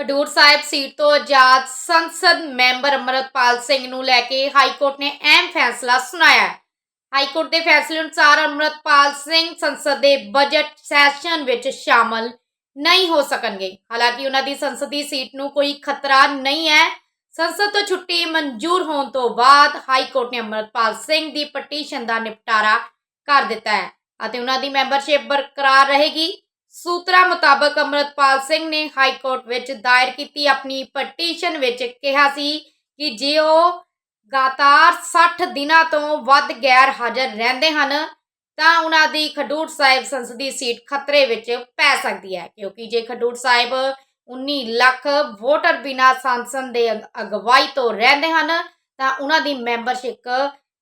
ਖਡੂਰ ਸਾਹਿਬ seat ਤੋਂ ਆਜ਼ਾਦ ਸੰਸਦ member Amritpal Singh ਨੂੰ ਲੈ ਕੇ ਹਾਈ ਕੋਰਟ ਨੇ ਅਹਿਮ ਫੈਸਲਾ ਸੁਣਾਇਆ ਹੈ। ਹਾਈ ਕੋਰਟ ਦੇ ਫੈਸਲੇ ਅਨੁਸਾਰ ਅਮਰਤਪਾਲ ਸਿੰਘ ਸੰਸਦ ਦੇ ਬਜਟ ਸੈਸ਼ਨ ਵਿੱਚ ਸ਼ਾਮਲ ਨਹੀਂ ਹੋ ਸਕਣਗੇ। ਹਾਲਾਂਕਿ ਉਹਨਾਂ ਦੀ ਸੰਸਦੀ ਸੀਟ ਨੂੰ ਕੋਈ ਖਤਰਾ ਨਹੀਂ ਹੈ। ਸੰਸਦ ਤੋਂ ਛੁੱਟੀ ਮਨਜ਼ੂਰ ਹੋਣ ਤੋਂ ਬਾਅਦ ਹਾਈ ਕੋਰਟ ਨੇ ਅਮਰਤਪਾਲ ਸਿੰਘ ਦੀ ਪਟੀਸ਼ਨ ਦਾ ਨਿਪਟਾਰਾ ਕਰ ਦਿੱਤਾ ਹੈ ਅਤੇ ਉਹਨਾਂ ਦੀ ਮੈਂਬਰਸ਼ਿਪ ਬਰਕਰਾਰ ਰਹੇਗੀ। ਸੂਤਰਾਂ ਮੁਤਾਬਕ ਅਮਰਤਪਾਲ ਸਿੰਘ ਨੇ ਹਾਈ ਕੋਰਟ ਵਿੱਚ ਦਾਇਰ ਕੀਤੀ ਆਪਣੀ ਪਟੀਸ਼ਨ ਵਿੱਚ ਕਿਹਾ ਸੀ ਕਿ ਜੇ ਉਹ ਗਾਤਾਰ 60 ਦਿਨਾਂ ਤੋਂ ਵੱਧ ਗੈਰ ਹਾਜ਼ਰ ਰਹਿੰਦੇ ਹਨ, ਤਾਂ ਉਹਨਾਂ ਦੀ ਖਡੂਰ ਸਾਹਿਬ ਸੰਸਦੀ ਸੀਟ ਖਤਰੇ ਵਿੱਚ ਪੈ ਸਕਦੀ ਹੈ, ਕਿਉਂਕਿ ਜੇ ਖਡੂਰ ਸਾਹਿਬ 19 ਲੱਖ ਵੋਟਰ ਬਿਨਾ ਸੰਸਦ ਦੇ ਅਗ- ਅਗਵਾਈ ਤੋਂ ਰਹਿੰਦੇ ਹਨ, ਤਾਂ ਉਹਨਾਂ ਦੀ ਮੈਂਬਰਸ਼ਿਪ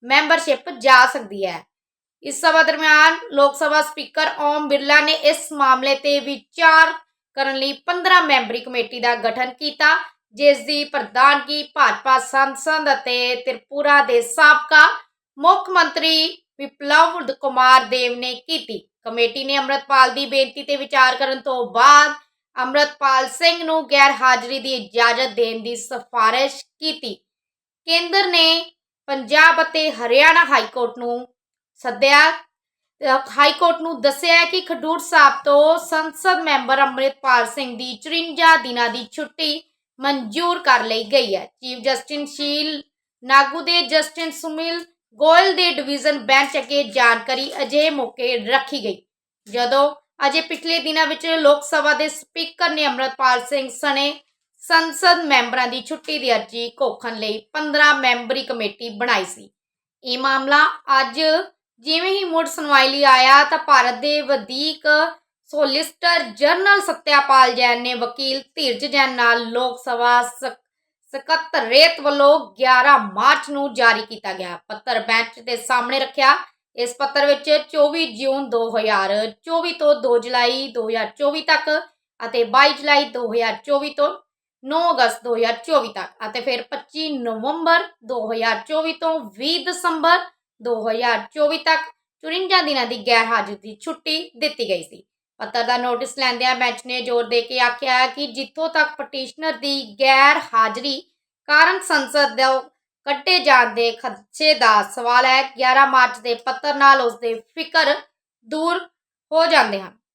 ਮੈਂਬਰਸ਼ਿਪ ਜਾ ਸਕਦੀ ਹੈ। ਇਸ ਸਭਾ ਦਰਮਿਆਨ ਲੋਕ ਸਭਾ ਸਪੀਕਰ ਓਮ ਬਿਰਲਾ ਨੇ ਇਸ ਮਾਮਲੇ ਤੇ ਵਿਚਾਰ ਕਰਨ ਲਈ 15 ਮੈਂਬਰੀ ਕਮੇਟੀ ਦਾ ਗਠਨ ਕੀਤਾ, ਜਿਸ ਦੀ ਪ੍ਰਧਾਨਗੀ ਭਾਜਪਾ ਸੰਸਦ ਅਤੇ ਤ੍ਰਿਪੁਰਾ ਦੇ ਸਾਬਕਾ ਮੁੱਖ ਮੰਤਰੀ ਵਿਪਲਵ ਕੁਮਾਰ ਦੇਵ ਨੇ ਕੀਤੀ। ਕਮੇਟੀ ਨੇ ਅੰਮ੍ਰਿਤਪਾਲ ਦੀ ਬੇਨਤੀ ਤੇ ਵਿਚਾਰ ਕਰਨ ਤੋਂ ਬਾਅਦ ਅੰਮ੍ਰਿਤਪਾਲ ਸਿੰਘ ਨੂੰ ਗੈਰ ਹਾਜ਼ਰੀ ਦੀ ਇਜਾਜ਼ਤ ਦੇਣ ਦੀ ਸਿਫਾਰਿਸ਼ ਕੀਤੀ। ਕੇਂਦਰ ਨੇ ਪੰਜਾਬ ਅਤੇ ਹਰਿਆਣਾ ਹਾਈ ਕੋਰਟ ਨੂੰ ਸੱਦਿਆ ਹਾਈ ਕੋਰਟ ਨੂੰ ਦੱਸਿਆ ਕਿ ਖਡੂਰ ਸਾਹਿਬ ਤੋਂ ਸੰਸਦ ਮੈਂਬਰ ਅੰਮ੍ਰਿਤਪਾਲ ਸਿੰਘ ਦੀ 54 ਦਿਨਾਂ ਦੀ ਛੁੱਟੀ ਮਨਜ਼ੂਰ ਕਰ ਲਈ ਗਈ ਹੈ। ਚੀਫ ਜਸਟਿਸ ਸ਼ੀਲ, ਨਾਗੂ ਦੇ ਜਸਟਿਸ ਸੁਮਿਲ, ਗੋਇਲ ਦੇ ਡਿਵੀਜ਼ਨ ਬੈਂਚ ਅੱਗੇ ਜਾਣਕਾਰੀ ਅਜੇ ਮੌਕੇ ਰੱਖੀ ਗਈ। ਜਦੋਂ ਅਜੇ ਪਿਛਲੇ ਦਿਨਾਂ ਵਿੱਚ ਲੋਕ ਸਭਾ ਦੇ ਸਪੀਕਰ ਨੇ ਅੰਮ੍ਰਿਤਪਾਲ ਸਿੰਘ ਸਣੇ ਸੰਸਦ ਮੈਂਬਰਾਂ ਦੀ ਛੁੱਟੀ ਦੀ ਅਰਜ਼ੀ ਘੋਖਣ ਲਈ 15 ਮੈਂਬਰੀ ਕਮੇਟੀ ਬਣਾਈ ਸੀ। ਇਹ ਮਾਮਲਾ ਅੱਜ ਜਿਵੇਂ ਹੀ ਮੁੜ ਸੁਣਵਾਈ ਲਈ ਆਇਆ ਤਾਂ ਭਾਰਤ ਦੇ ਵਧੀਕ ਸੋਲਿਸਟਰ ਜਨਰਲ ਸਤਿਆਪਾਲ ਜੈਨ ਨੇ ਵਕੀਲ ਧੀਰਜ ਜੈਨ ਨਾਲ ਲੋਕ ਸਭਾ ਸਕ- ਸਕੱਤਰੇਤ ਵੱਲੋਂ 11 ਮਾਰਚ ਨੂੰ ਜਾਰੀ ਕੀਤਾ ਗਿਆ। ਪੱਤਰ ਬੈਂਚ ਦੇ ਸਾਹਮਣੇ ਰੱਖਿਆ। ਇਸ ਪੱਤਰ ਵਿੱਚ 24 ਜੂਨ 2024 ਤੋਂ 2 ਜੁਲਾਈ 2024 ਤੱਕ ਅਤੇ 22 ਜੁਲਾਈ 2024 ਤੋਂ 9 ਅਗਸਤ 2024 ਤੱਕ ਅਤੇ ਫਿਰ 25 ਨਵੰਬਰ 2024 ਤੋਂ 20 ਦਸੰਬਰ 2024 ਤੱਕ 54 ਦਿਨਾਂ ਦੀ ਗੈਰ ਹਾਜ਼ਰੀ ਦੀ ਛੁੱਟੀ ਦਿੱਤੀ ਗਈ ਸੀ। ਪੱਤਰ ਦਾ ਨੋਟਿਸ ਲੈਂਦਿਆਂ ਬੈਂਚ ਨੇ ਜ਼ੋਰ ਦੇ ਕੇ ਆਖਿਆ ਕਿ ਜਿੱਥੋਂ ਤੱਕ ਪਟੀਸ਼ਨਰ ਦੀ ਗੈਰ ਹਾਜ਼ਰੀ ਕਾਰਨ ਸੰਸਦ ਦੇ ਕੱਢੇ ਜਾਣ ਦੇ ਖਦਸ਼ੇ ਦਾ ਸਵਾਲ ਹੈ 11 ਮਾਰਚ ਦੇ ਪੱਤਰ ਨਾਲ ਉਸ ਦੇ ਫਿਕਰ ਦੂਰ ਹੋ ਜਾਂਦੇ ਹਨ।